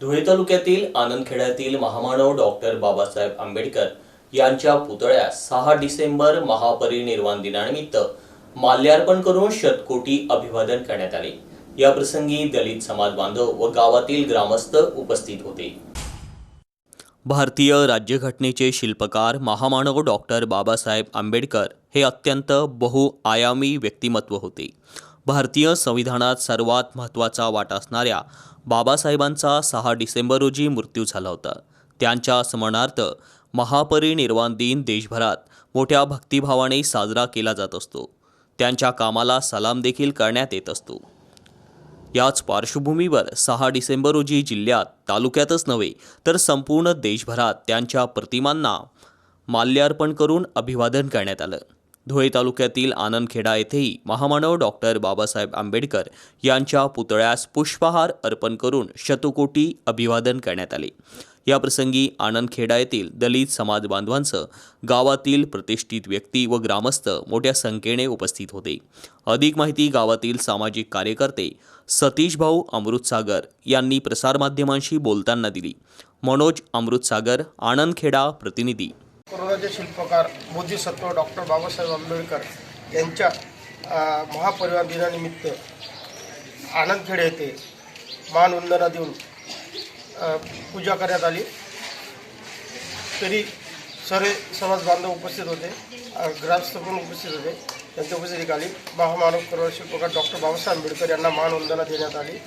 धुळे तालुक्यातील आनंदखेड्यातील महामानव डॉक्टर बाबासाहेब आंबेडकर यांच्या पुतळ्यास सहा डिसेंबर महापरिनिर्वाण दिनानिमित्त माल्यार्पण करून शतकोटी अभिवादन करण्यात आले. या प्रसंगी दलित समाज बांधव व गावातील ग्रामस्थ उपस्थित होते. भारतीय राज्यघटनेचे शिल्पकार महामानव डॉक्टर बाबासाहेब आंबेडकर हे अत्यंत बहुआयामी व्यक्तिमत्व होते. भारतीय संविधानात सर्वात महत्त्वाचा वाटा असणाऱ्या बाबासाहेबांचा सहा डिसेंबर रोजी मृत्यू झाला होता. त्यांच्या स्मरणार्थ महापरिनिर्वाण दिन देशभरात मोठ्या भक्तिभावाने साजरा केला जात असतो. त्यांच्या कामाला सलाम देखील करण्यात येत असतो. याच पार्श्वभूमीवर सहा डिसेंबर रोजी जिल्ह्यात तालुक्यातच नव्हे तर संपूर्ण देशभरात त्यांच्या प्रतिमांना माल्यार्पण करून अभिवादन करण्यात आलं. धुळे तालुक्यातील आनंदखेडा येथेही महामानव डॉक्टर बाबासाहेब आंबेडकर यांच्या पुतळ्यास पुष्पहार अर्पण करून शतकोटी अभिवादन करण्यात आले. याप्रसंगी आनंदखेडा येथील दलित समाज बांधवांचं गावातील प्रतिष्ठित व्यक्ती व ग्रामस्थ मोठ्या संख्येने उपस्थित होते. अधिक माहिती गावातील सामाजिक कार्यकर्ते सतीश भाऊ अमृतसागर यांनी प्रसारमाध्यमांशी बोलताना दिली. मनोज अमृतसागर आनंदखेडा प्रतिनिधी. कोरोनाचे शिल्पकार बोधिसत्व डॉक्टर बाबासाहेब आंबेडकर यांच्या महापरिवार दिनानिमित्त आनंदखेडे येथे मानवंदना देऊन पूजा करण्यात आली. तरी सर्व समाज बांधव उपस्थित होते ग्रामस्थ पण उपस्थित होते त्यांच्या उपस्थितीखाली महामानव करोड शिल्पकार डॉक्टर बाबासाहेब आंबेडकर यांना मानवंदना देण्यात आली.